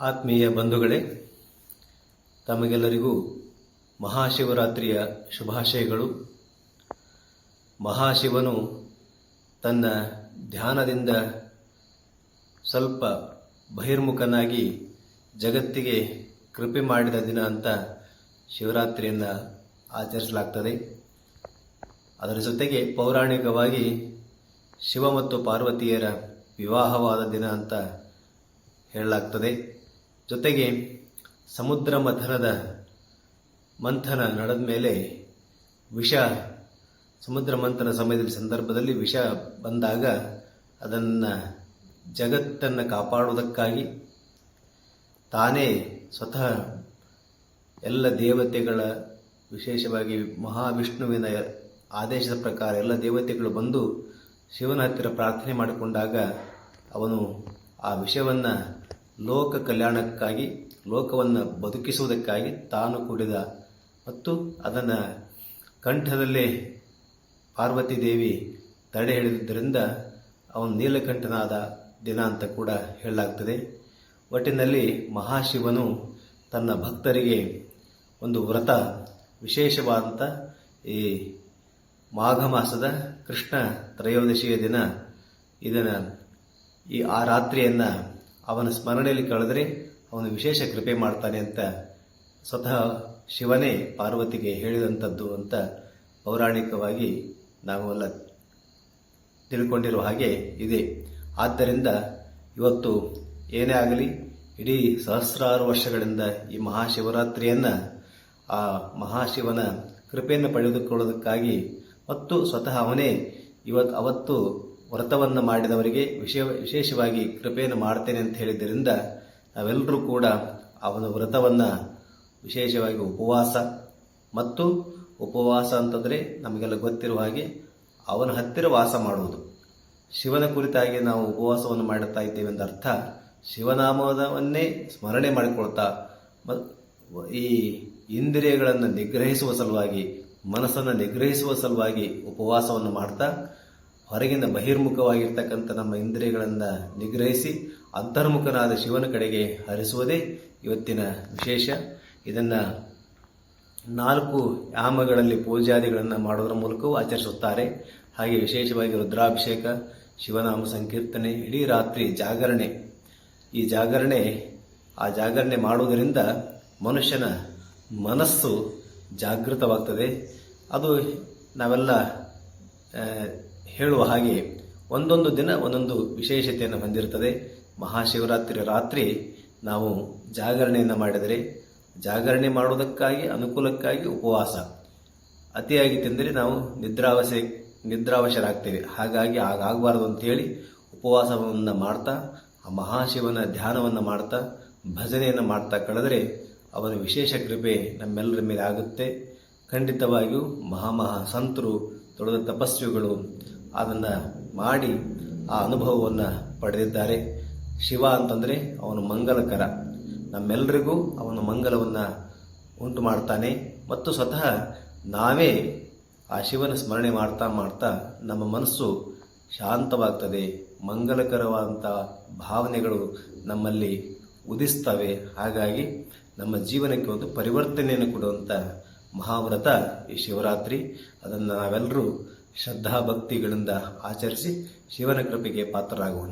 ಆತ್ಮೀಯ ಬಂಧುಗಳೇ, ತಮಗೆಲ್ಲರಿಗೂ ಮಹಾಶಿವರಾತ್ರಿಯ ಶುಭಾಶಯಗಳು. ಮಹಾಶಿವನು ತನ್ನ ಧ್ಯಾನದಿಂದ ಸ್ವಲ್ಪ ಬಹಿರ್ಮುಖನಾಗಿ ಜಗತ್ತಿಗೆ ಕೃಪೆ ಮಾಡಿದ ದಿನ ಅಂತ ಶಿವರಾತ್ರಿಯನ್ನು ಆಚರಿಸಲಾಗ್ತದೆ. ಅದರ ಜೊತೆಗೆ ಪೌರಾಣಿಕವಾಗಿ ಶಿವ ಮತ್ತು ಪಾರ್ವತಿಯರ ವಿವಾಹವಾದ ದಿನ ಅಂತ ಹೇಳಲಾಗ್ತದೆ. ಜೊತೆಗೆ ಸಮುದ್ರ ಮಥನದ ಮಂಥನ ನಡೆದ ಮೇಲೆ ವಿಷ, ಸಮುದ್ರ ಮಂಥನ ಸಮಯದಲ್ಲಿ ಸಂದರ್ಭದಲ್ಲಿ ವಿಷ ಬಂದಾಗ ಅದನ್ನು ಜಗತ್ತನ್ನು ಕಾಪಾಡುವುದಕ್ಕಾಗಿ ತಾನೇ ಸ್ವತಃ ಎಲ್ಲ ದೇವತೆಗಳ, ವಿಶೇಷವಾಗಿ ಮಹಾವಿಷ್ಣುವಿನ ಆದೇಶದ ಪ್ರಕಾರ ಎಲ್ಲ ದೇವತೆಗಳು ಬಂದು ಶಿವನ ಹತ್ತಿರ ಪ್ರಾರ್ಥನೆ ಮಾಡಿಕೊಂಡಾಗ ಅವನು ಆ ವಿಷಯವನ್ನು ಲೋಕ ಕಲ್ಯಾಣಕ್ಕಾಗಿ, ಲೋಕವನ್ನು ಬದುಕಿಸುವುದಕ್ಕಾಗಿ ತಾನು ಕೂಡಿದ ಮತ್ತು ಅದನ್ನು ಕಂಠದಲ್ಲೇ ಪಾರ್ವತಿ ದೇವಿ ತಡೆ ಹಿಡಿದಿದ್ದರಿಂದ ಅವನು ನೀಲಕಂಠನಾದ ದಿನ ಅಂತ ಕೂಡ ಹೇಳಲಾಗ್ತದೆ. ಒಟ್ಟಿನಲ್ಲಿ ಮಹಾಶಿವನು ತನ್ನ ಭಕ್ತರಿಗೆ ಒಂದು ವ್ರತ ವಿಶೇಷವಾದಂಥ ಈ ಮಾಘ ಮಾಸದ ಕೃಷ್ಣ ತ್ರಯೋದಶಿಯ ದಿನ ಇದನ್ನು ಈ ಆ ರಾತ್ರಿಯನ್ನು ಅವನ ಸ್ಮರಣೆಯಲ್ಲಿ ಕಳೆದರೆ ಅವನು ವಿಶೇಷ ಕೃಪೆ ಮಾಡ್ತಾನೆ ಅಂತ ಸ್ವತಃ ಶಿವನೇ ಪಾರ್ವತಿಗೆ ಹೇಳಿದಂಥದ್ದು ಅಂತ ಪೌರಾಣಿಕವಾಗಿ ನಾವೆಲ್ಲ ತಿಳ್ಕೊಂಡಿರುವ ಹಾಗೆ ಇದೆ. ಆದ್ದರಿಂದ ಇವತ್ತು ಏನೇ ಆಗಲಿ, ಇಡೀ ಸಹಸ್ರಾರು ವರ್ಷಗಳಿಂದ ಈ ಮಹಾಶಿವರಾತ್ರಿಯನ್ನು, ಆ ಮಹಾಶಿವನ ಕೃಪೆಯನ್ನು ಪಡೆದುಕೊಳ್ಳೋದಕ್ಕಾಗಿ ಮತ್ತು ಸ್ವತಃ ಅವನೇ ಇವತ್ತು ಅವತ್ತು ವ್ರತವನ್ನು ಮಾಡಿದವರಿಗೆ ವಿಶೇ ವಿಶೇಷವಾಗಿ ಕೃಪೆಯನ್ನು ಮಾಡ್ತೇನೆ ಅಂತ ಹೇಳಿದ್ದರಿಂದ ನಾವೆಲ್ಲರೂ ಕೂಡ ಅವನ ವ್ರತವನ್ನು ವಿಶೇಷವಾಗಿ ಉಪವಾಸ ಮತ್ತು ಉಪವಾಸ ಅಂತಂದರೆ ನಮಗೆಲ್ಲ ಗೊತ್ತಿರುವ ಹಾಗೆ ಅವನ ಹತ್ತಿರ ವಾಸ ಮಾಡುವುದು. ಶಿವನ ಕುರಿತಾಗಿ ನಾವು ಉಪವಾಸವನ್ನು ಮಾಡುತ್ತಾ ಇದ್ದೇವೆ ಅಂತ ಅರ್ಥ ಶಿವನಾಮವನ್ನೇ ಸ್ಮರಣೆ ಮಾಡಿಕೊಳ್ತಾ ಈ ಇಂದ್ರಿಯಗಳನ್ನು ನಿಗ್ರಹಿಸುವ ಸಲುವಾಗಿ, ಮನಸ್ಸನ್ನು ನಿಗ್ರಹಿಸುವ ಸಲುವಾಗಿ ಉಪವಾಸವನ್ನು ಮಾಡ್ತಾ ಹೊರಗಿನ ಬಹಿರ್ಮುಖವಾಗಿರ್ತಕ್ಕಂಥ ನಮ್ಮ ಇಂದ್ರಿಯಗಳನ್ನು ನಿಗ್ರಹಿಸಿ ಅಂತರ್ಮುಖನಾದ ಶಿವನ ಕಡೆಗೆ ಹರಿಸುವುದೇ ಇವತ್ತಿನ ವಿಶೇಷ. ಇದನ್ನು ನಾಲ್ಕು ಯಾಮಗಳಲ್ಲಿ ಪೂಜಾದಿಗಳನ್ನು ಮಾಡೋದರ ಮೂಲಕವೂ ಆಚರಿಸುತ್ತಾರೆ. ಹಾಗೆ ವಿಶೇಷವಾಗಿ ರುದ್ರಾಭಿಷೇಕ, ಶಿವನಾಮ ಸಂಕೀರ್ತನೆ, ಇಡೀ ರಾತ್ರಿ ಜಾಗರಣೆ. ಈ ಜಾಗರಣೆ, ಆ ಜಾಗರಣೆ ಮಾಡುವುದರಿಂದ ಮನುಷ್ಯನ ಮನಸ್ಸು ಜಾಗೃತವಾಗ್ತದೆ. ಅದು ನಾವೆಲ್ಲ ಹೇಳುವ ಹಾಗೆ ಒಂದೊಂದು ದಿನ ಒಂದೊಂದು ವಿಶೇಷತೆಯನ್ನು ಹೊಂದಿರುತ್ತದೆ. ಮಹಾಶಿವರಾತ್ರಿ ರಾತ್ರಿ ನಾವು ಜಾಗರಣೆಯನ್ನು ಮಾಡಿದರೆ ಜಾಗರಣೆ ಮಾಡುವುದಕ್ಕಾಗಿ, ಅನುಕೂಲಕ್ಕಾಗಿ ಉಪವಾಸ. ಅತಿಯಾಗಿ ತಿಂದರೆ ನಾವು ನಿದ್ರಾವಶ ನಿದ್ರಾವಶರಾಗ್ತೇವೆ. ಹಾಗಾಗಿ ಹಾಗಾಗಬಾರದು ಅಂತೇಳಿ ಉಪವಾಸವನ್ನು ಮಾಡ್ತಾ, ಆ ಮಹಾಶಿವನ ಧ್ಯಾನವನ್ನು ಮಾಡ್ತಾ, ಭಜನೆಯನ್ನು ಮಾಡ್ತಾ ಕಳೆದರೆ ಅವನ ವಿಶೇಷ ಕೃಪೆ ನಮ್ಮೆಲ್ಲರ ಮೇಲೆ ಆಗುತ್ತೆ. ಖಂಡಿತವಾಗಿಯೂ ಮಹಾಮಹಾ ಸಂತರು ದೊಡ್ಡ ತಪಸ್ವಿಗಳು ಅದನ್ನು ಮಾಡಿ ಆ ಅನುಭವವನ್ನು ಪಡೆದಿದ್ದಾರೆ. ಶಿವ ಅಂತಂದರೆ ಅವನು ಮಂಗಲಕರ. ನಮ್ಮೆಲ್ಲರಿಗೂ ಅವನು ಮಂಗಲವನ್ನು ಉಂಟು ಮಾಡ್ತಾನೆ. ಮತ್ತು ಸ್ವತಃ ನಾವೇ ಆ ಶಿವನ ಸ್ಮರಣೆ ಮಾಡ್ತಾ ಮಾಡ್ತಾ ನಮ್ಮ ಮನಸ್ಸು ಶಾಂತವಾಗ್ತದೆ. ಮಂಗಲಕರವಾದಂಥ ಭಾವನೆಗಳು ನಮ್ಮಲ್ಲಿ ಉದಿಸ್ತವೆ. ಹಾಗಾಗಿ ನಮ್ಮ ಜೀವನಕ್ಕೆ ಒಂದು ಪರಿವರ್ತನೆಯನ್ನು ಕೊಡುವಂಥ ಮಹಾವ್ರತ ಈ ಶಿವರಾತ್ರಿ ಅದನ್ನು ನಾವೆಲ್ಲರೂ ಶ್ರದ್ಧಾಭಕ್ತಿಗಳಿಂದ ಆಚರಿಸಿ ಶಿವನ ಕೃಪೆಗೆ ಪಾತ್ರರಾಗೋಣ.